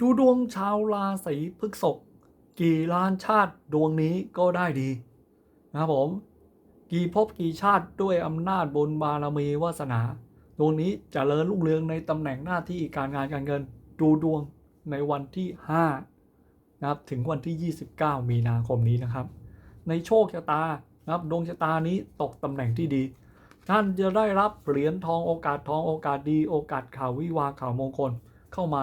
ดูดวงชาวราศีพฤษภกี่ล้านชาติดวงนี้ก็ได้ดีนะครับผม กี่ภพกี่ชาติด้วยอำนาจบุญบารมีวาสนาดวงนี้จเจริญรุ่งเรืองในตำแหน่งหน้าที่การงานการเงิน ดูดวงในวันที่ 5 นะครับถึงวันที่ 29 มีนาคมนี้นะครับ ในโชคชะตานะครับดวงชะตานี้ตกตำแหน่งที่ดี ท่านจะได้รับเหรียญทองโอกาสทองโอกาสดี โอกาสข่าววิวาข่าวมงคลเข้ามา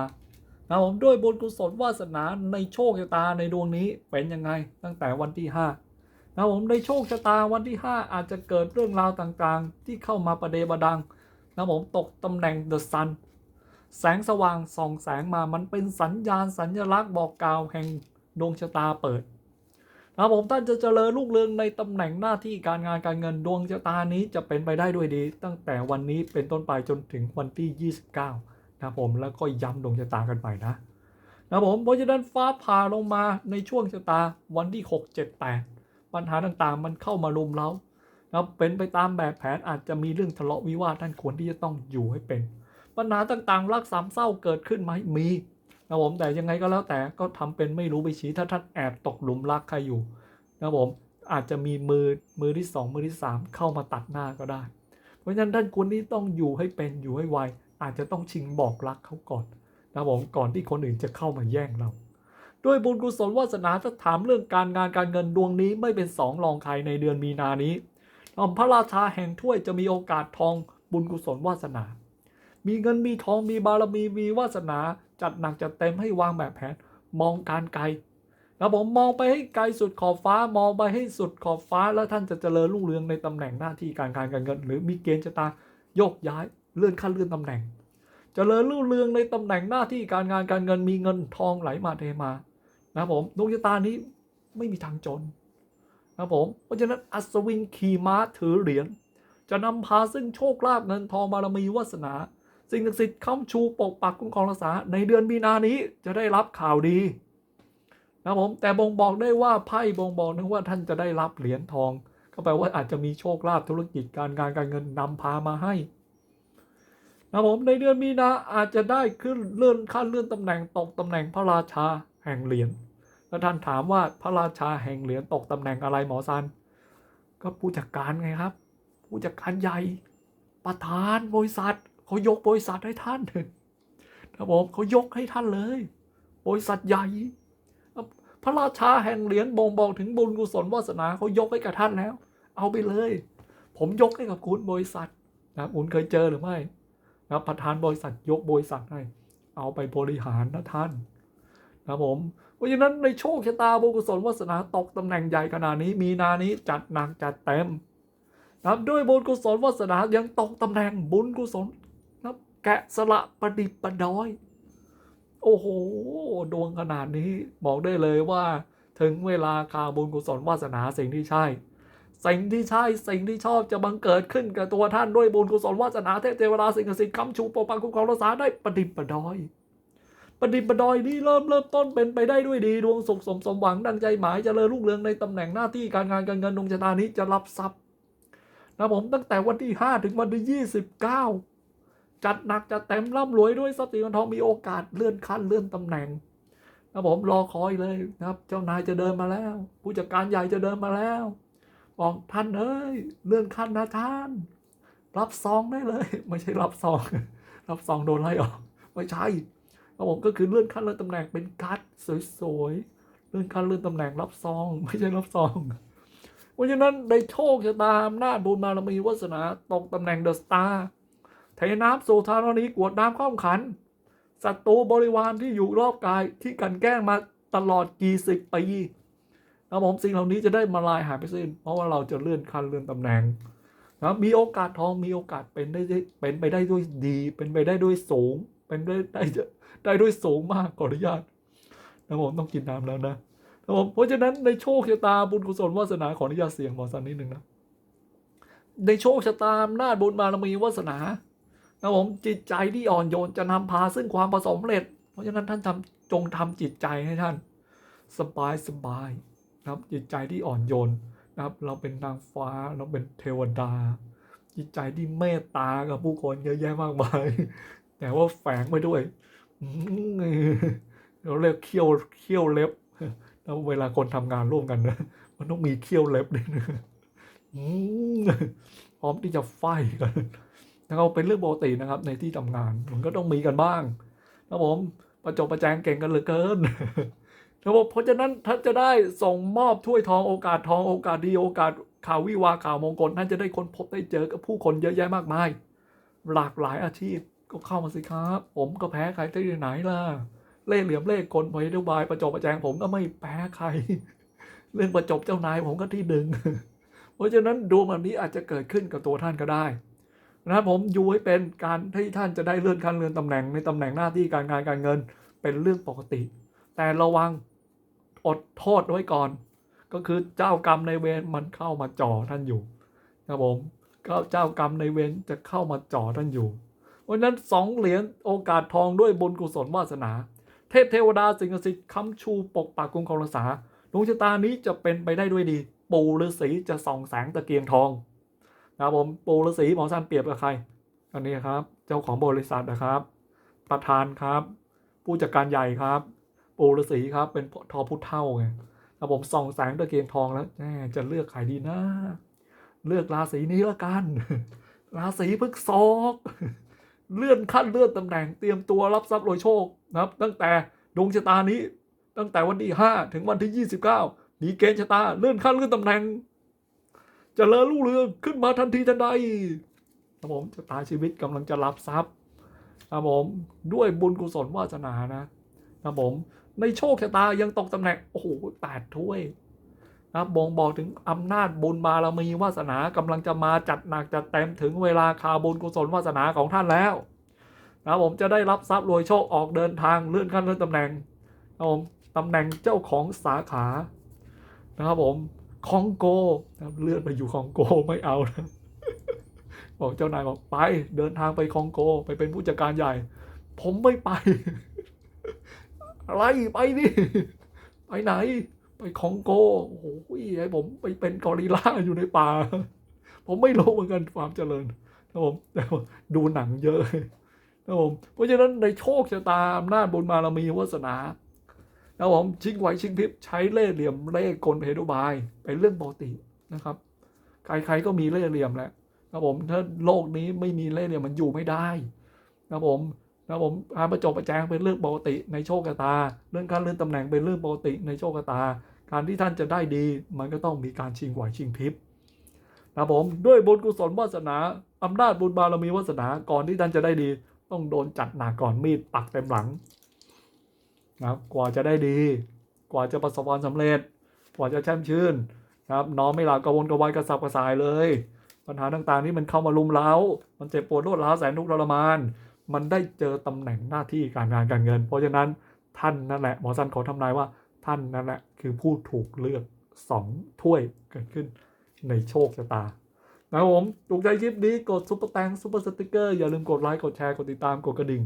นะผมด้วยบุญกุศลวาสนาในโชคชะตาในดวงนี้เป็นยังไงตั้งแต่วันที่5นะผมในโชคชะตาวันที่ 5 อาจจะเกิดเรื่องราวต่างๆ ที่เข้ามาประเดประดังนะผมตกตำแหน่งเดอะซันแสงสว่างส่องแสงมามันเป็นสัญญาณสัญลักษณ์บอกกล่าวแห่งดวงชะตาเปิดนะครับผมท่านจะเจริญรุ่งเรืองในตำแหน่งหน้าที่การงานการเงินดวงชะตานี้จะเป็นไปได้ด้วยดี ตั้งแต่วันนี้เป็นต้นไปจนถึงวันที่ 29 นะครับผมแล้วก็ย้ำดวงชะตากันไปนะนะครับผมเพราะฉะนั้นฟ้าผ่าลงมาในช่วงชะตาวันที่ 6 7 8 ปัญหาต่างๆ มันเข้ามารุมเรานะครับเป็นไปตามแบบแผนอาจจะมีเรื่องทะเลาะวิวาทท่านควรที่จะต้องอยู่ให้เป็น ปัญหาต่างๆ รักสามเศร้าเกิดขึ้นไหมมีนะผมแต่ยังไงก็แล้วแต่ก็ทำเป็นไม่รู้ไปชี้ถ้าท่านแอบตกหลุมรักใครอยู่นะผมอาจจะมีมือมือที่สองมือที่สามเข้ามาตัดหน้าก็ได้ เพราะฉะนั้นท่านควรที่ต้องอยู่ให้เป็นอยู่ให้ไว อาจจะต้องชิงบอกรักเขาก่อนนะผมก่อนที่คนอื่นจะเข้ามาแย่งเราด้วยบุญกุศลวาสนาถ้าถามเรื่องการงานการเงินดวงนี้ไม่เป็นสองรองใครในเดือนมีนานี้พระราชาแห่งถ้วยจะมีโอกาสทองบุญกุศลวาสนา มีเงินมีทองมีบารมีมีวาสนาจัดหนักจัดเต็มให้วางแบบแผนมองการไกลแล้วผมมองไปให้ไกลสุดขอบฟ้ามองไปให้สุดขอบฟ้าแล้วท่านจะเจริญรุ่งเรืองในตำแหน่งหน้าที่การงานการเงิน หรือมีเกณฑ์ชะตาโยกย้าย เลื่อนขั้นเลื่อนตำแหน่งจเจริญรุ่งเรืองในตำแหน่งหน้าที่การงานการเงินมีเงินทองไหลมาเทมานะผมดวงชะตานี้ไม่มีทางจนนะผมเพราะฉะนั้นอัศวินขี่ม้าถือเหรียญจะนำพาซึ่งโชคลาภเงินทองบารมีวาสนา สิ่งศักดิ์สิทธิ์ค้ำชูปกปักคุ้มครองรักษา ในเดือนมีนานี้จะได้รับข่าวดีนะผมแต่บ่งบอกได้ว่าไพ่บ่งบอกนึกว่าท่านจะได้รับเหรียญทอง ก็แปลว่าอาจจะมีโชคลาภธุรกิจการงานการเงินนำพามาให้ นะผมในเดือนมีนาอาจจะได้ขึ้นเลื่อนขั้นเลื่อนตำแหน่งตกตำแหน่งพระราชาแห่งเหรียญแล้วท่านถามว่าพระราชาแห่งเหรียญตกตำแหน่งอะไรหมอซัน ก็ผู้จัดการไงครับ ผู้จัดการใหญ่ประธานบริษัทเขายกบริษัทให้ท่านครับผมเขายกให้ท่านเลย บริษัทใหญ่พระราชาแห่งเหรียญบ่งบอกถึงบุญกุศลวาสนาเขายกให้กับท่านแล้ว เอาไปเลย ผมยกให้กับคุณบริษัทนะคุณเคยเจอหรือไม่ นะประธานบริษัทยกบริษัทให้ เอาไปบริหารนะท่านนะผมเพราะฉะนั้นในโชคชะตาบุญกุศลวาสนาตกตำแหน่งใหญ่ขนาดนี้ มีนานี้จัดหนักจัดเต็มนะด้วยบุญกุศลวาสนายังตกตำแหน่งบุญกุศลนับแกะสละประดิบประดอย โอ้โห ดวงขนาดนี้บอกได้เลยว่า ถึงเวลาข่าบุญกุศลวาสนาสิ่งที่ใช่ สิ่งที่ใช่สิ่งที่ชอบจะบังเกิดขึ้นกับตัวท่านด้วยบุญกุศลวาสนาเทพเทวดาสิ่งศักดิ์สิทธิ์คำชูปกปักคุ้มครองรักษาได้ประดิบประดอยประดิบประดอยนี่เริ่มเริ่มต้นเป็นไปได้ด้วยดีดวงสุขสมสมหวังดังใจหมายจเจริญรุ่งเรืองในตำแหน่งหน้าที่การงานการเงินดวงชะตานี้จะรับทรัพย์นะผมตั้งแต่วันที่ 5 ถึงวันที่ 29 จัดหนักจัดเต็มร่ำรวยด้วยทรัพย์สินเงินทองมีโอกาสเลื่อนขั้นเลื่อนตำแหน่งนะผมรอคอยเลยนะครับ เจ้านายจะเดินมาแล้ว ผู้จัดการใหญ่จะเดินมาแล้ว บอกท่านเอ้ยเลื่อนขั้นนะท่าน รับซองได้เลย ไม่ใช่รับซอง รับซองโดนไล่ออกไม่ใช่ครับผมก็คือเลื่อนขั้นเลื่อนตำแหน่งเป็นการ์ดสวยๆเลื่อนขั้นเลื่อนตำแหน่งรับซอง ไม่ใช่รับซองเพราะฉะนั้นในโชคชะตาอำนาจบุญบารมีวาสนาตกตำแหน่งเดอะสตาร์เทน้ำสู่ธรณีกวดน้ำข้ามขันศัตรูบริวารที่อยู่รอบกายที่กันแกล้งมาตลอดกี่สิบปี นะผมสิ่งเหล่านี้จะได้มาลายหายไปสิ้น เพราะว่าเราจะเลื่อนขั้นเลื่อนตำแหน่งนะมีโอกาสทองมีโอกาสเป็นได้เป็นไปได้ด้วยดี เป็นไปได้ด้วยสูง เป็นได้ได้ได้ด้วยสูงมากขออนุญาตนะผมต้องกินน้ำแล้วนะนะผมเพราะฉะนั้นในโชคชะตาบุญกุศลวาสนาขออนุญาตเสียงหมอสันนิดหนึ่งนะในโชคชะตาอำนาจบุญบารมีวาสนานะผมจิตใจที่อ่อนโยนจะนำพาซึ่งความประสบเร็จ เพราะฉะนั้นท่านทำจงทำจิตใจให้ท่าน สบายสบาย นะครับจิตใจที่อ่อนโยนนะครับ เราเป็นนางฟ้าเราเป็นเทวดา จิตใจที่เมตตากับผู้คนเยอะแยะมากมาย แต่ว่าแฝงไปด้วยเราเรียกเขี้ยวเขี้ยวเล็บแล้วเวลาคนทำงานร่วมกันนะมันต้องมีเขี้ยวเล็บด้วยนะพร้อมที่จะไฟกันนะครับเป็นเรื่องปกตินะครับ ในที่ทำงานมันก็ต้องมีกันบ้างนะผมประจบประแจงเก่งกันเหลือเกิน นะผมเพราะฉะนั้นท่านจะได้ส่งมอบถ้วยทองโอกาสทองโอกาสดีโอกาสข่าววิวาข่าวมงคลท่านจะได้ค้นพบได้เจอกับผู้คนเยอะแยะมากมาย หลากหลายอาชีพก็เข้ามาสิครับ ผมก็แพ้ใครที่ไหนล่ะเล่เหลี่ยมเล่ห์กลพยนบายประจบประแจงผมก็ไม่แพ้ใคร เรื่องประจบเจ้านายผมก็ที่หนึ่งเพราะฉะนั้นดวงแบบนี้อาจจะเกิดขึ้นกับตัวท่านก็ได้นะครับผมอยู่ให้เป็นการที่ท่านจะได้เลื่อนขั้นเลื่อนตำแหน่งในตำแหน่งหน้าที่การงานการเงินเป็นเรื่องปกติ แต่ระวัง อดโทษไว้ก่อน ก็คือเจ้ากรรมในเวรมันเข้ามาจ่อท่านอยู่นะครับผมก็เจ้ากรรมในเวรจะเข้ามาจ่อท่านอยู่เพราะนั้นสองเหรียญโอกาสทองด้วยบุญกุศลวาสนา เทพเทวดาสิงศักดิ์สิทธิ์ค้ำชูปกปักคุ้มครองรักษาดวงชะตานี้จะเป็นไปได้ด้วยดี ปู่ฤาษีจะส่องแสงตะเกียงทองนะครับผมปู่ฤาษีหมอสันเปรียบกับใครอันนี้ครับ เจ้าของบริษัทนะครับ ประธานครับ ผู้จัดการใหญ่ครับ ปู่ฤาษีครับ เป็นทอพุทธเท่าไงครับผมส่องแสงตะเกียงทองแล้วแหมจะเลือกใครดีนะ เลือกราศีนี้ละกัน ราศีพฤกษภเลื่อนขั้นเลื่อนตำแหน่งเตรียมตัวรับทรัพย์โดยโชคนะครับ ตั้งแต่ดวงชะตานี้ ตั้งแต่วันที่5ถึงวันที่ 29มีเกณฑ์ชะตาเลื่อนขั้นเลื่อนตำแหน่งจะเลิญรุ่งเรืองขึ้นมาทันทีทันใดครับผมชะตาชีวิตกำลังจะรับทรัพย์ครับผมด้วยบุญกุศลวาสนานะครับผม ในโชคชะตายังตกตำแหน่ง โอ้โหแปดถ้วยนะครับบ่งบอกถึงอำนาจบุญบารมีวาสนากำลังจะมาจัดหนักจัดเต็มถึงเวลาคาบุญกุศลวาสนาของท่านแล้วนะครับผมจะได้รับทรัพย์รวยโชคออกเดินทางเลื่อนขั้นเลื่อนตำแหน่งนะครับผมตำแหน่งเจ้าของสาขานะครับผมคองโกนะเลื่อนไปอยู่คองโกไม่เอานะบอกเจ้านายบอกไปเดินทางไปคองโก ไปเป็นผู้จัดการใหญ่ ผมไม่ไป อะไรไปนี่ไปไหน ไปคองโกโอ้โหให้ผมไปเป็นกอริลลาอยู่ในป่า ผมไม่รู้เหมือนกันความเจริญนะผมแต่ดูหนังเยอะนะผมเพราะฉะนั้นในโชคชะตาอำนาจบุญบารมีวาสนานะผมชิงไหวชิงพริบใช้เล่ห์เหลี่ยมเล่ห์กลเพดุบายเป็นเรื่องปกตินะครับ ใครๆก็มีเล่ห์เหลี่ยมแหละนะผมถ้าโลกนี้ไม่มีเล่ห์เหลี่ยมมันอยู่ไม่ได้นะผม นะครับผมการประจบประแจงเป็นเรื่องปกติในโชคชะตา เรื่องการเลื่อนตำแหน่งเป็นเรื่องปกติในโชคชะตา การที่ท่านจะได้ดี มันก็ต้องมีการชิงไหวชิงพริบนะครับผมด้วยบุญกุศลวาสนาอำนาจบุญบารมีวาสนาก่อนที่ท่านจะได้ดี ต้องโดนจัดหนักก่อนมีดปักเต็มหลังนะครับกว่าจะได้ดี กว่าจะประสบความสำเร็จ กว่าจะแช่มชื่นนะครับนอนไม่หลับกระวนกระวายกระสับกระส่ายเลย ปัญหาต่างๆที่มันเข้ามาลุมเล้า มันเจ็บปวดรวดร้าวแสนทุกข์ทรมาน มันได้เจอตำแหน่งหน้าที่การงานการเงิน เพราะฉะนั้นท่านนั่นแหละหมอสันขอทำนายว่าท่านนั่นแหละคือผู้ถูกเลือกสองถ้วยเกิดขึ้นในโชคชะตานะครับผมถูกใจคลิปนี้กดซุปเปอร์แตงซุปเปอร์สติกเกอร์อย่าลืมกดไลค์กดแชร์กดติดตามกดกระดิ่ง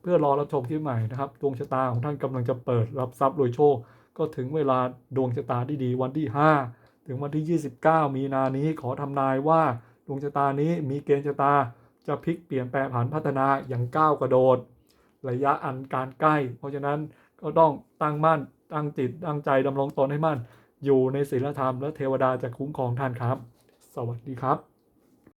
เพื่อรอรับชมคลิปใหม่นะครับดวงชะตาของท่านกำลังจะเปิดรับทรัพย์รวยโชค ก็ถึงเวลาดวงชะตาที่ดีวันที่ 5 ถึงวันที่ 29 มีนานี้ขอทำนายว่าดวงชะตานี้มีเกณฑ์ชะตา จะพลิกเปลี่ยนแปลงผันพัฒนาอย่างก้าวกระโดด ระยะอันการใกล้ เพราะฉะนั้นก็ต้องตั้งมั่นตั้งจิตตั้งใจดำรงตนให้มั่น อยู่ในศีลธรรมและเทวดาจะคุ้มครองท่านครับ สวัสดีครับ